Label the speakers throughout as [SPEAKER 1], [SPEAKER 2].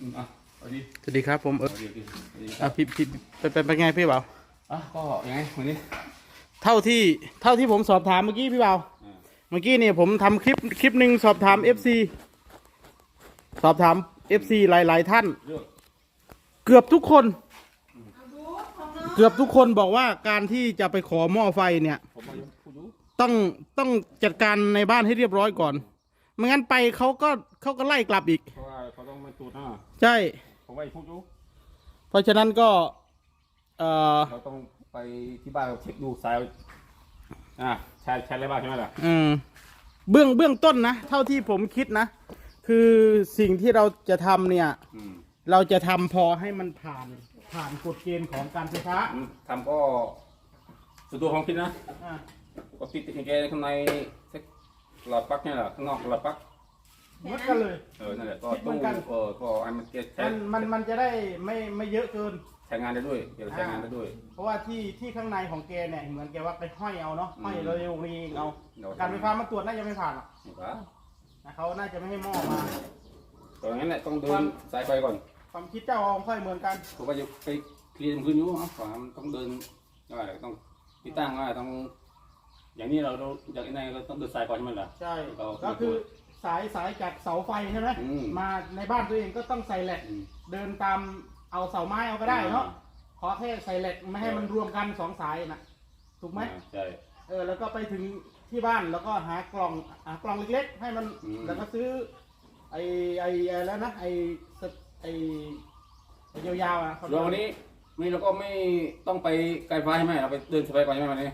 [SPEAKER 1] อืมอะเอาดิ
[SPEAKER 2] สวัสดีครับผมเออ
[SPEAKER 1] เอาดิเอาดิเอาดิ
[SPEAKER 2] อะพี่พี่เป็นเป็นเป็นไงพี่เบา
[SPEAKER 1] อะก็ยังไงวันนี้
[SPEAKER 2] เท่าที่เท่าที่ผมสอบถามเมื่อกี้พี่เบา
[SPEAKER 1] อ่า
[SPEAKER 2] เมื่อกี้เนี่ยผมทำคลิปคลิปหนึ่งสอบถาม FC สอบถาม FC หลาย ๆ ท่าน
[SPEAKER 1] เรื่อง
[SPEAKER 2] เกือบทุกคน เกือบทุกคนบอกว่าการที่จะไปขอหม้อไฟเนี่ย
[SPEAKER 1] ผมมาอยู่พูดอยู่
[SPEAKER 2] ต้องต้องจัดการในบ้านให้เรียบร้อยก่อน ไม่งั้นไปเขาก็เขาก็ไล่กลับอีก
[SPEAKER 1] เพราะว่าเขา ต้องมาตรวจนะ
[SPEAKER 2] ใช่
[SPEAKER 1] ผมไปพูดอยู่
[SPEAKER 2] เพราะฉะนั้นก็เอ่อ
[SPEAKER 1] เราต้องไปที่บ้านเราเช็คดูสายอะใช้ใช้อะไรบ้างใช่ไหมล่ะ
[SPEAKER 2] อืมเบื้องเบื้องต้นนะ เท่าที่ผมคิดนะ คือสิ่งที่เราจะทำเนี่ย
[SPEAKER 1] อืม
[SPEAKER 2] เราจะทำพอให้มันผ่านผ่านกฎเกณฑ์ของการไฟฟ้า
[SPEAKER 1] อืมทำก็ส่วนตัวของคิดนะ
[SPEAKER 2] อะ
[SPEAKER 1] ก็ติดแกนข้างในสักหลอดปลั๊กเนี่ยแหละข้างนอกหลอดปลั๊ก
[SPEAKER 2] เหมือนกันเลย
[SPEAKER 1] เออ นั่นแหละก็
[SPEAKER 2] คิดเหมื
[SPEAKER 1] ตู้
[SPEAKER 2] อนกัน
[SPEAKER 1] เออก็อันมันเก็บใช้
[SPEAKER 2] มันมันมันจะได้ไม่ไม่เยอะเกิน
[SPEAKER 1] ใช้งานได้ด้วยเก็บใช้งานได้ด้วย
[SPEAKER 2] เพราะว่าที่ที่ข้างในของแกเนี่ยเหมือนแกว่าไปห้อยเอาเนาะห้อย
[SPEAKER 1] อืม
[SPEAKER 2] เราเร็วนี้เอา
[SPEAKER 1] เดี๋ยว
[SPEAKER 2] การไฟฟ้ามาตรวจน่าจะไม่ผ่านหรอก
[SPEAKER 1] นี่ปะ
[SPEAKER 2] นะเขาน่าจะไม่ให้หม้อมา
[SPEAKER 1] ตอนนั้นแหละต้องเดิ
[SPEAKER 2] ควานม
[SPEAKER 1] สายไฟก่อน
[SPEAKER 2] ความคิดเจ้าของค่อยเหมือนกัน
[SPEAKER 1] ผมว่าจะไปเคลียร์มันขึ้นอยู่อะฝั่งมันต้องเดินว่าต้องติดตั้งว่าต้อง อย่างนี้เราเราอย่างนี้เราต้องเดินสายก่อนใช่ไหมล่ะ
[SPEAKER 2] ใช่
[SPEAKER 1] เรา
[SPEAKER 2] ก็คือ สายสายจากเสาไฟใช่ไหม
[SPEAKER 1] อืม
[SPEAKER 2] มาในบ้านตัวเองก็ต้องใส่แหลก
[SPEAKER 1] อืม
[SPEAKER 2] เดินตามเอาเสาไม้เอาก็ได้เนาะ
[SPEAKER 1] อ่า
[SPEAKER 2] ขอแค่ใส่เหล็กไม่ให้มันรวมกันสองสายนะถูกไหม
[SPEAKER 1] อ่าใช่
[SPEAKER 2] เออแล้วก็ไปถึงที่บ้านแล้วก็หากล่องหากล่องเล็กๆ ให้มัน
[SPEAKER 1] อืม
[SPEAKER 2] แล้วก็ซื้อ ไอ้ไอ้ไอ้แล้วนะไอ้สไอ้ไอ้ยาวๆอะเขา
[SPEAKER 1] เราวันนี้นี่เราก็ไม่ต้องไปไกลไฟใช่ไหมเราไปเดินสายไฟก่อนใช่ไหมวันนี้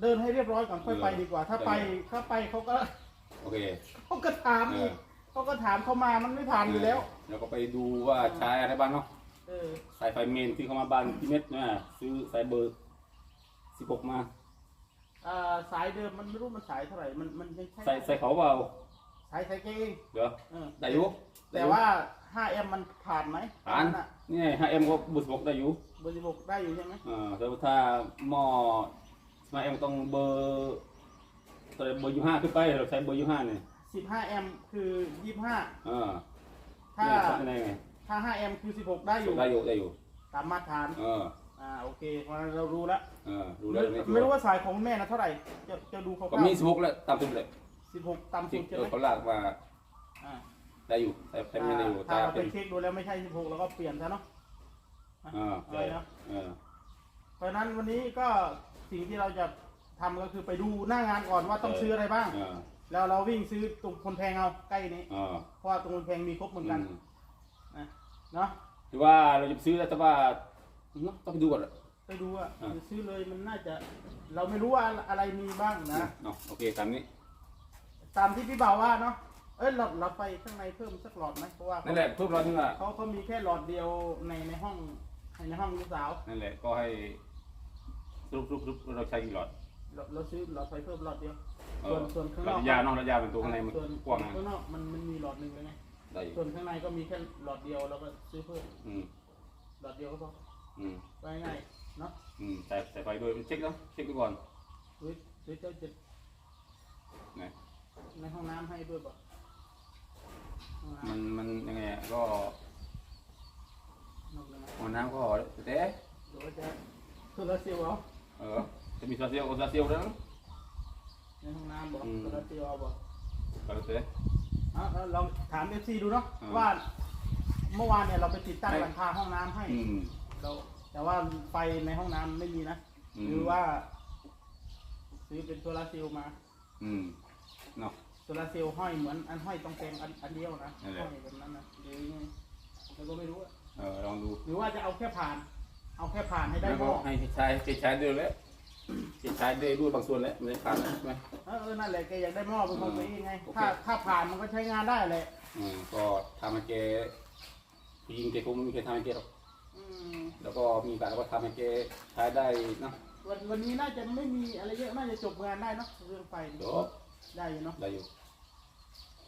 [SPEAKER 2] เดินให้เรียบร้อยก่อนค่อยไปดีกว่า ถ้าไป
[SPEAKER 1] เออ
[SPEAKER 2] ถ้าไปเขาก็
[SPEAKER 1] โอเค
[SPEAKER 2] เขาก็ถามอีก
[SPEAKER 1] เออ
[SPEAKER 2] เขาก็ถามเขามามันไม่ผ่านอยู่แล้ว
[SPEAKER 1] เราก็ไปดูว่าใช้อะไรบ้างเนาะ
[SPEAKER 2] เออ
[SPEAKER 1] สายไฟเมนที่เขามาบ้านที่เม็ดนะซื้อสายเบอร์สิบหกมา
[SPEAKER 2] อ่าสายเดิมมันไม่รู้มันสายเท่าไหร่ มันมันยังใช้
[SPEAKER 1] ใส่ใส่เขาเปล่า
[SPEAKER 2] สายสายเกง
[SPEAKER 1] เดี๋ยว
[SPEAKER 2] เออ
[SPEAKER 1] ได้อยู่
[SPEAKER 2] แต่ว่า 5M มันผ่านไหม
[SPEAKER 1] ผ่าน
[SPEAKER 2] อะ
[SPEAKER 1] นี่ห้าเอ็มก็บุษบกได้อยู่
[SPEAKER 2] เบอร์สิบหกได้อยู่ใช่ไหม
[SPEAKER 1] เออแต่ว่าถ้าหม้อสมาเอ็มต้องเบอร์ ตัวเบอร์ยี่ห้าขึ้นไปเราใช้เบอร์ยี่ห้าเนี่ย
[SPEAKER 2] สิบห้าแอมคือยี่ห้า
[SPEAKER 1] เออ
[SPEAKER 2] ถ้า
[SPEAKER 1] เนี่ยทำยังไงไง
[SPEAKER 2] ถ้าห้าแอมคือสิบหกได้อยู่
[SPEAKER 1] ได้อยู่ได้อยู่
[SPEAKER 2] ตามมาตรฐาน
[SPEAKER 1] เออ
[SPEAKER 2] อ่าโอเคเพราะฉะนั้นเรารู้แล้ว
[SPEAKER 1] เออดูแล้ว
[SPEAKER 2] ไม่ไม่รู้ว่าสายของแม่นะเท่าไหร่จะจะดูเขา
[SPEAKER 1] ก็มีสิบหกแล้วตามสุดเลย
[SPEAKER 2] สิบหกต่ำ
[SPEAKER 1] ที่
[SPEAKER 2] สุดใช่
[SPEAKER 1] เอ
[SPEAKER 2] ไห
[SPEAKER 1] อ
[SPEAKER 2] ม
[SPEAKER 1] เขาลากมา
[SPEAKER 2] อ่า
[SPEAKER 1] ได้อยู่แต่แต่ไม่ได้อยู่
[SPEAKER 2] ถ้า
[SPEAKER 1] ถ้า
[SPEAKER 2] เรา
[SPEAKER 1] เป็
[SPEAKER 2] ไป
[SPEAKER 1] น
[SPEAKER 2] เช็คดูแล้วไม่ใช่สิบหกเราก็เปลี่ยนซะเนาะ
[SPEAKER 1] เออ
[SPEAKER 2] อะ
[SPEAKER 1] ใช่
[SPEAKER 2] ไรนะ
[SPEAKER 1] เออ
[SPEAKER 2] เพราะฉะนั้นวันนี้ก็สิ่งที่เราจะ ทำก็คือไปดูหน้างานก่อนว่าต้องซื้ออะไรบ้าง
[SPEAKER 1] เออ
[SPEAKER 2] แล้วเราวิ่งซื้อตรงคนแพงเอาใกล้นี้
[SPEAKER 1] เออ
[SPEAKER 2] เพราะว่าตรงคนแพงมีครบเหมือนกัน
[SPEAKER 1] อืม
[SPEAKER 2] นะเนาะ
[SPEAKER 1] หรือว่าเราจะไปซื้อแล้วแต่ว่าเนอะต้องไปดูก่อนอะ
[SPEAKER 2] ไปดูอะ
[SPEAKER 1] อ่า
[SPEAKER 2] ซื้อเลยมันน่าจะ เราไม่รู้ว่าอะไรมีบ้างนะ
[SPEAKER 1] เนาะโอเคตามนี้
[SPEAKER 2] ตามที่พี่บ่าวว่าเนาะเอ้ยหลอดหลอดไฟข้างในเพิ่มสักหลอดไหมเพราะว่า
[SPEAKER 1] นั่นแหละทุกเราที่ว่า
[SPEAKER 2] เขาเขามีแค่หลอดเดียวในในห้องในห้องลูกสาว
[SPEAKER 1] นั่นแหละก็ให้สรุปสรุปสรุปเราใช้กี่หลอด
[SPEAKER 2] เราเราซื้อหลอดไฟเพิ่มหลอดเดียว
[SPEAKER 1] เอ
[SPEAKER 2] ส่ว
[SPEAKER 1] อน
[SPEAKER 2] ส่วนข้าง
[SPEAKER 1] ห
[SPEAKER 2] น
[SPEAKER 1] ลอ
[SPEAKER 2] อ
[SPEAKER 1] ด
[SPEAKER 2] ก
[SPEAKER 1] ยาวเนอกระยะเป็นตัวข้างในมัน
[SPEAKER 2] ส่วน
[SPEAKER 1] กว้าง
[SPEAKER 2] ข้างนอกมันมันมีหลอดหนึ่งเลยไง
[SPEAKER 1] ได้อยู่
[SPEAKER 2] ส่วนข้างในก็มีแค่หลอดเดียวแล้วก็ซื้อเพิ่ม
[SPEAKER 1] อืม
[SPEAKER 2] หลอดเดียวก็พอ
[SPEAKER 1] อืม
[SPEAKER 2] ไว้ง่ายๆเนาะ
[SPEAKER 1] อืมใส่ใส่ไฟด้วยเช็คเนาะเช็คดูก่อน
[SPEAKER 2] หรือหรือเจ้าจะ
[SPEAKER 1] ไหน
[SPEAKER 2] ในห้องน้ำให้ด้วยป่ะห้องน้
[SPEAKER 1] มันมันยังไงอะก็ำ
[SPEAKER 2] นอกเลยนะ
[SPEAKER 1] ห้องน้ำก็แต่
[SPEAKER 2] หรือว่าจะโซลาร์เซลล์เอา
[SPEAKER 1] เออ จะมีโซลาร์เซลล์โซลาร์เซลล์แล้ว
[SPEAKER 2] ในห้องน้ำบอก
[SPEAKER 1] อืม
[SPEAKER 2] โซลาร์เซลล์เอาบอก
[SPEAKER 1] ก็แล้วแต่
[SPEAKER 2] เอาเอาลองถามเอฟซีดูเนาะ
[SPEAKER 1] อ่า
[SPEAKER 2] ว่า เมื่อวานเนี่ยเราไปติดตั้ง
[SPEAKER 1] ให้
[SPEAKER 2] หลังคาห้องน้ำให้
[SPEAKER 1] อืม
[SPEAKER 2] เราแต่ว่าไฟในห้องน้ำไม่มีนะ
[SPEAKER 1] อืม
[SPEAKER 2] หรือว่า ซื้อเป็นโซลาร์เซลล์มา
[SPEAKER 1] อืมเนาะ
[SPEAKER 2] โซลาร์เซลล์ห้อยเหมือนอันห้อยตรงแปลงอันอันเดียวนะ
[SPEAKER 1] นั่นแหละ
[SPEAKER 2] ห้อยแบบนั้นนะหรือยังไงเราก็ไม่รู้อะ
[SPEAKER 1] เออลองดู
[SPEAKER 2] หรือว่าจะเอาแค่ผ่าน เอาแค่ผ่านให้ได้
[SPEAKER 1] แล้ว
[SPEAKER 2] ห
[SPEAKER 1] ก็
[SPEAKER 2] ม้อ
[SPEAKER 1] ให้ใช้ใช้ด้วยแล้ว ใช้ด้วยด้วยบางส่วนแล้วไม่ได้ขาดใช่ไหม
[SPEAKER 2] เออเออนั่นแหละแกอยากได้หม้อเป็นของตัวเองไง
[SPEAKER 1] โอเค
[SPEAKER 2] ถ้าถ้าผ่านมันก็ใช้งานได้แหละ
[SPEAKER 1] อืมก็ทำให้แกผู้หญิงแกคงไม่มีใครทำให้แกหรอก
[SPEAKER 2] อืม
[SPEAKER 1] แล้วก็มีการก็ทำให้แกใช้ได้เนอะ
[SPEAKER 2] วันวันนี้น่าจะไม่มีอะไรเยอะ น่าจะจบงานได้เนาะเรื่องไฟ
[SPEAKER 1] เดี๋ยว
[SPEAKER 2] ได้อยู่เนาะ
[SPEAKER 1] ได้อยู่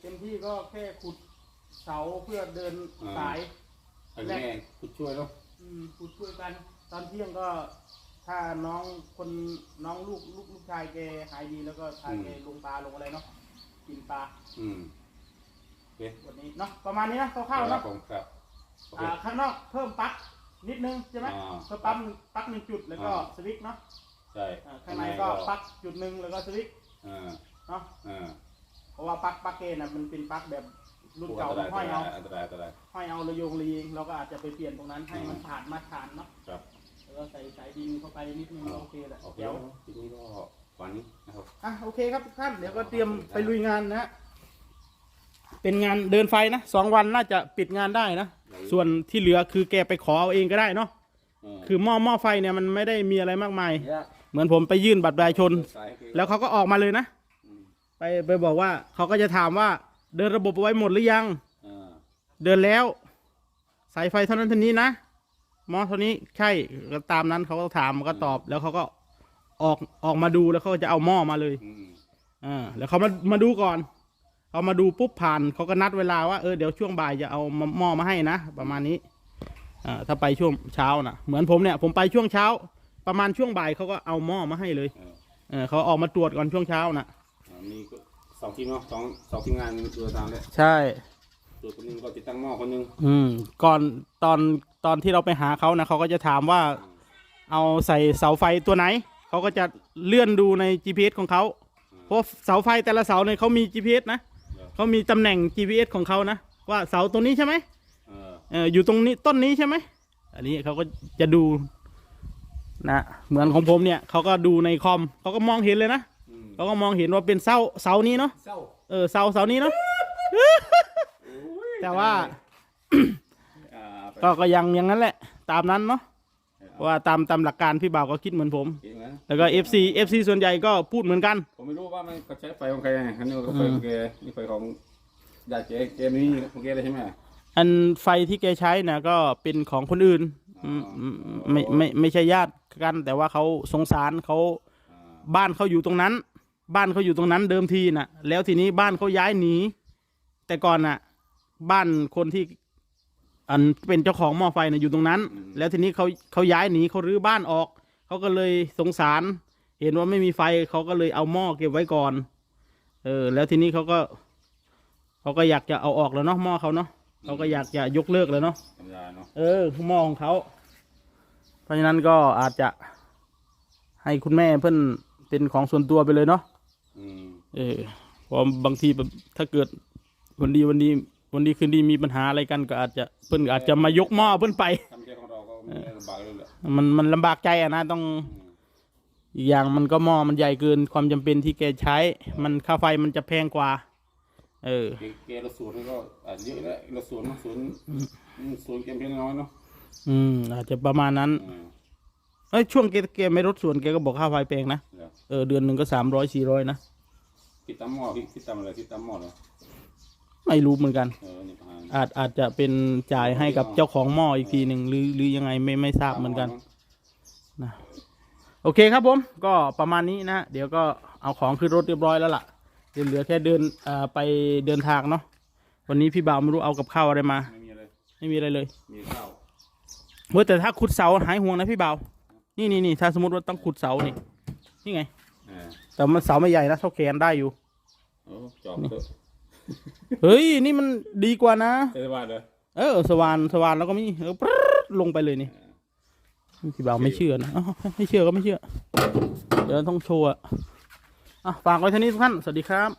[SPEAKER 2] เต็มที่ก็แค่ขุดเสาเพื่อเดิน
[SPEAKER 1] อ่า
[SPEAKER 2] สาย
[SPEAKER 1] ให้แม่คุณช่วยเนาะ
[SPEAKER 2] อืมขุดช่วยกัน ตอนเที่ยงก็ ถ้าน้องคนน้องลูกลูกลูกชายแกหายดีแล้วก็พาแกลงปลาลงอะไรเนาะกินปลา
[SPEAKER 1] อืมโอเค
[SPEAKER 2] วันนี้เนาะประมาณนี้นะคร่าวๆ
[SPEAKER 1] ครั
[SPEAKER 2] เนาะ
[SPEAKER 1] บผมครับโอเค
[SPEAKER 2] อ่าข้างนอกเพิ่มปลั๊กนิดนึงใช่ไหม
[SPEAKER 1] อ่า
[SPEAKER 2] เพิ่มปลั๊กปลั๊กหนึ่งจุดแล้วก็
[SPEAKER 1] อ่า
[SPEAKER 2] สวิตช์เนาะ
[SPEAKER 1] ใช่
[SPEAKER 2] อ่าข้างในก็ปลั๊กจุดหนึ่งแล้วก็สวิตช์
[SPEAKER 1] อ่า
[SPEAKER 2] เนาะ
[SPEAKER 1] อ่า
[SPEAKER 2] เพราะว่าปลั๊กปลั๊กเกนน่ะมันเป็นปลั๊กแบบรุ่นเก่า
[SPEAKER 1] อันตราย
[SPEAKER 2] ห้อยเอา
[SPEAKER 1] อันตรายอันตราย
[SPEAKER 2] ห้อยเอาระโยงระเยงเราก็อาจจะไปเปลี่ยนตรงนั้นให้มันผ่านมาตรฐานเนาะ
[SPEAKER 1] ครับ
[SPEAKER 2] แล้วก็ใส่สายดินเข้าไปนิดนึงก็โอเคแหละ
[SPEAKER 1] โอเค
[SPEAKER 2] เดี๋ยว
[SPEAKER 1] ทีนี้ก็วันนี้นะครับ
[SPEAKER 2] อะโอเคครับทุกท่านเดี๋ยวก็เตรียมไปลุยงานนะฮะเป็นงานเดินไฟนะสองวันน่าจะปิดงานได้นะ ส่วนที่เหลือคือแกไปขอเอาเองก็ได้เนาะ
[SPEAKER 1] เออ
[SPEAKER 2] คือหม้อหม้อไฟเนี่ยมันไม่ได้มีอะไรมากมาย
[SPEAKER 1] เนี่ย
[SPEAKER 2] เหมือนผมไปยื่นบัตรประชาชน
[SPEAKER 1] สายคือ
[SPEAKER 2] แล้วเขาก็ออกมาเลยนะ
[SPEAKER 1] อืม
[SPEAKER 2] ไปไปบอกว่าเขาก็จะถามว่าเดินระบบเอาไว้หมดหรือยัง
[SPEAKER 1] อ่า
[SPEAKER 2] เดินแล้ว สายไฟเท่านั้นเท่านี้นะ หมอเท่านี้ใช่ก็ตามนั้นเขาก็ถามก็ตอบ แล้วเขาก็ออกออกมาดูแล้วเขาก็จะเอาหม้อมาเลย
[SPEAKER 1] อืม
[SPEAKER 2] อ่าแล้วเขามามาดูก่อนเขามาดูปุ๊บผ่านเขาก็นัดเวลาว่าเออเดี๋ยวช่วงบ่ายจะเอามาหม้อมาให้นะประมาณนี้อ่าถ้าไปช่วงเช้านะเหมือนผมเนี่ย ผมไปช่วงเช้า ประมาณช่วงบ่ายเขาก็เอาหม้อมาให้เลย
[SPEAKER 1] เออ
[SPEAKER 2] เออเขาออกมาตรวจก่อนช่วงเช้านะ
[SPEAKER 1] อ่ามีก็สองทีมเนาะสองสองทีมงานตัวตามเลย
[SPEAKER 2] ใช่
[SPEAKER 1] ตัวคนหนึงก็ติดตั้งหม้อคนหนึง
[SPEAKER 2] อืม ก่อนตอนตอนที่เราไปหาเขานะเขาก็จะถามว่า เอาใส่เสาไฟตัวไหน เขาก็จะเลื่อนดูใน GPS ของเขาเพราะเสาไฟแต่ละเสาเนี่ยเขามี GPS นะ
[SPEAKER 1] เดี๋ยว
[SPEAKER 2] เขามีตำแหน่ง GPS ของเขานะว่าเสาตัวนี้ใช่ไหม
[SPEAKER 1] เออ
[SPEAKER 2] เอออยู่ตรงนี้ต้นนี้ใช่ไหมอันนี้เขาก็จะดูนะเหมือนของผมเนี่ยเขาก็ดูในคอมเขาก็มองเห็นเลยนะ
[SPEAKER 1] อืม
[SPEAKER 2] เขาก็มองเห็นว่าเป็นเสาเสานี้เนาะ
[SPEAKER 1] เศร้า
[SPEAKER 2] เออเสาเสานี้เนาะ แต่ว่า
[SPEAKER 1] อ่าไป
[SPEAKER 2] ก็ก็ยังอย่างนั้นแหละ ตามนั้นเนาะเพราะว่าตามตามหลักการพี่บ่าวก็คิดเหมือนผม
[SPEAKER 1] เห็นไหม
[SPEAKER 2] แล้วก็ FC FC ส่วนใหญ่ก็พูดเหมือนกัน
[SPEAKER 1] ผมไม่รู้ว่ามันเขาใช้ไฟของใครไงอันนี้ก็ไฟของแกนี่ไฟของญาติแกแกนี่ของแกเลยใช่ไหม
[SPEAKER 2] อันไฟที่แกใช้นะก็เป็นของคนอื่น
[SPEAKER 1] อ๋ออื
[SPEAKER 2] มไม่ไม่ไม่ใช่ญาติกัน แต่ว่าเขาสงสารเขา
[SPEAKER 1] อ่า
[SPEAKER 2] บ้านเขาอยู่ตรงนั้น บ้านเขาอยู่ตรงนั้นเดิมทีน่ะ แล้วทีนี้บ้านเขาย้ายหนี แต่ก่อนน่ะ บ้านคนที่ อันเป็นเจ้าของหม้อไฟน่ะอยู่ตรงนั้น แล้วทีนี้เขาเขาย้ายหนีเขารื้อบ้านออก เขาก็เลยสงสาร เห็นว่าไม่มีไฟเขาก็เลยเอาหม้อเก็บไว้ก่อน เออ แล้วทีนี้เขาก็ เขาก็อยากจะเอาออกแล้วเนาะหม้อเขาเนาะเขาก็อยากจะยกเลิกแล้วเนาะ
[SPEAKER 1] ธรรมดาเนาะ
[SPEAKER 2] เออหม้อของเขาเพราะฉะนั้นก็อาจจะให้คุณแม่เพื่อนเป็นของส่วนตัวไปเลยเนาะ
[SPEAKER 1] อืม
[SPEAKER 2] เออเพราะบางทีแบบถ้าเกิดวันดีวันดี วันดีคืนดีมีปัญหาอะไรกันก็อาจจะเพื่อนอาจจะมายกหม้อเพื่อนไป
[SPEAKER 1] ทำใจของเราก็ไม่ได้ลำบากเลยแหละ
[SPEAKER 2] มันมันลำบากใจอะนะต้อง
[SPEAKER 1] อืม
[SPEAKER 2] อีกอย่างมันก็หม้อมันใหญ่เกินความจำเป็นที่แกใช้ มันค่าไฟมันจะแพงกว่า เออ
[SPEAKER 1] แกแกละสวนนี่ก็อาจเยอะแล้วละสวนเนาะสวนอืมสวนแกเพียงน้อยเนาะ
[SPEAKER 2] อืม อาจจะประมาณนั้น
[SPEAKER 1] อืม
[SPEAKER 2] เอ้ยช่วงแกแกไม่ลดส่วนแกก็บอกค่าไฟแพงนะ
[SPEAKER 1] เดี๋ยว
[SPEAKER 2] เออเดือนหนึ่งก็สามร้อยสี่ร้อยนะ
[SPEAKER 1] คิดตามหม้อคิดคิดตามอะไรคิดตามหม้อเหรอ
[SPEAKER 2] ไม่รู้เหมือนกัน
[SPEAKER 1] เออนี่ประมาณ
[SPEAKER 2] อาจอาจจะเป็นจ่ายให้กับเจ้าของหม้ออีกทีหนึ่งหรือหรือยังไงไม่ไม่ทราบเหมือนกัน โอเคครับผม ก็ประมาณนี้นะ เดี๋ยวก็เอาของขึ้นรถเรียบร้อยแล้วล่ะเดี๋ยวเหลือแค่เดินอ่าไปเดินทางเนาะวันนี้พี่บ่าวไม่รู้เอากับข้าวอะไรมา
[SPEAKER 1] ไม่มีอะไร
[SPEAKER 2] ไม่มีอะไรเลย
[SPEAKER 1] มีข้าว
[SPEAKER 2] เว้ยแต่ถ้าขุดเสาหายห่วงนะพี่บ่าวนี่นี่นี่ถ้าสมมติว่าต้องขุดเสานี่นี่ไง
[SPEAKER 1] อ่า
[SPEAKER 2] แต่มันเสาไม่ใหญ่นะเท่าแขนได้อยู่
[SPEAKER 1] โอ้จอบเถอะ
[SPEAKER 2] เฮ้ย นี่มันดีกว่านะ
[SPEAKER 1] เทศบาลเหรอ
[SPEAKER 2] เออ สว่านสว่านแล้วก็มีเออปรึ๊ดลงไปเลยนี่พี่บ่าวไม่เชื่อนะอ้าวไม่เชื่อก็ไม่เชื่อ เดี๋ยวต้องโชว์อะอะฝากไว้เท่านี้ทุกท่าน สวัสดีครับ